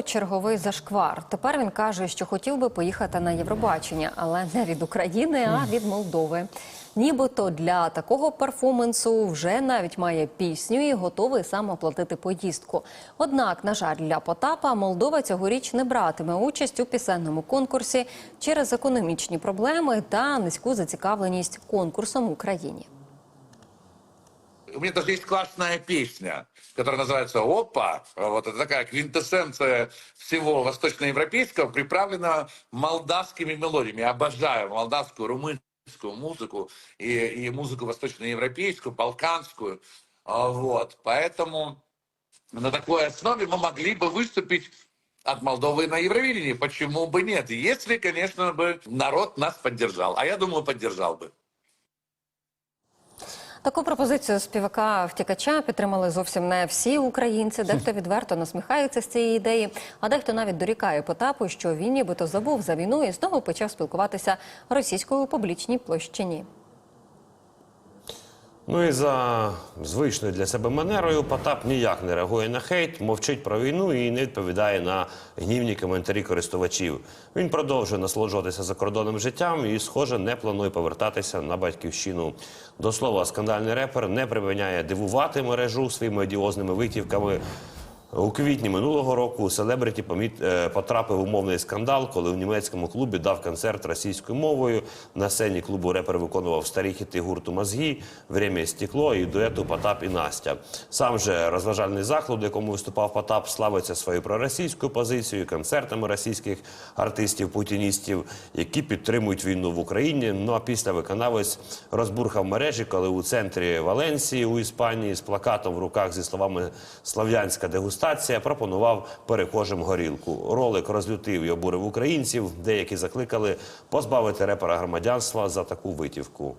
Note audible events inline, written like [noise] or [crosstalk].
Черговий зашквар. Тепер він каже, що хотів би поїхати на Євробачення, але не від України, а від Молдови. Нібито для такого перформансу вже навіть має пісню і готовий сам оплатити поїздку. Однак, на жаль, для Потапа Молдова цьогоріч не братиме участь у пісенному конкурсі через економічні проблеми та низьку зацікавленість конкурсом в Україні. У меня даже есть классная песня, которая называется «Опа». Вот это такая квинтэссенция всего восточноевропейского, приправлена молдавскими мелодиями. Обожаю молдавскую, румынскую музыку и, и музыку восточноевропейскую, балканскую. А, Вот. Поэтому на такой основе мы могли бы выступить от Молдовы на Евровидении. Почему бы нет? Если, конечно, бы народ нас поддержал. А я думаю, поддержал бы. Таку пропозицію співака втікача підтримали зовсім не всі українці. [laughs] Дехто відверто насміхається з цієї ідеї, а дехто навіть дорікає Потапу, що він нібито забув за війну і знову почав спілкуватися російською у публічній площині. Ну і за звичною для себе манерою Потап ніяк не реагує на хейт, мовчить про війну і не відповідає на гнівні коментарі користувачів. Він продовжує насолоджуватися закордонним життям і, схоже, не планує повертатися на батьківщину. До слова, скандальний репер не припиняє дивувати мережу своїми одіозними витівками. У квітні минулого року селебриті поміт е, потрапив у мовний скандал, коли в німецькому клубі дав концерт російською мовою. На сцені клубу репер виконував старі хіти гурту Мозги, «Время стекло» і дуету Потап і Настя. Сам же розважальний заклад, якому виступав Потап, славиться своєю проросійською позицією, концертами російських артистів-путіністів, які підтримують війну в Україні. Ну а після виконавець розбурхав мережі, коли у центрі Валенсії у Іспанії з плакатом в руках зі словами Слов'янська дегустація пропонував перехожим горілку. Ролик розлютив і обурив українців. Деякі закликали позбавити репера громадянства за таку витівку.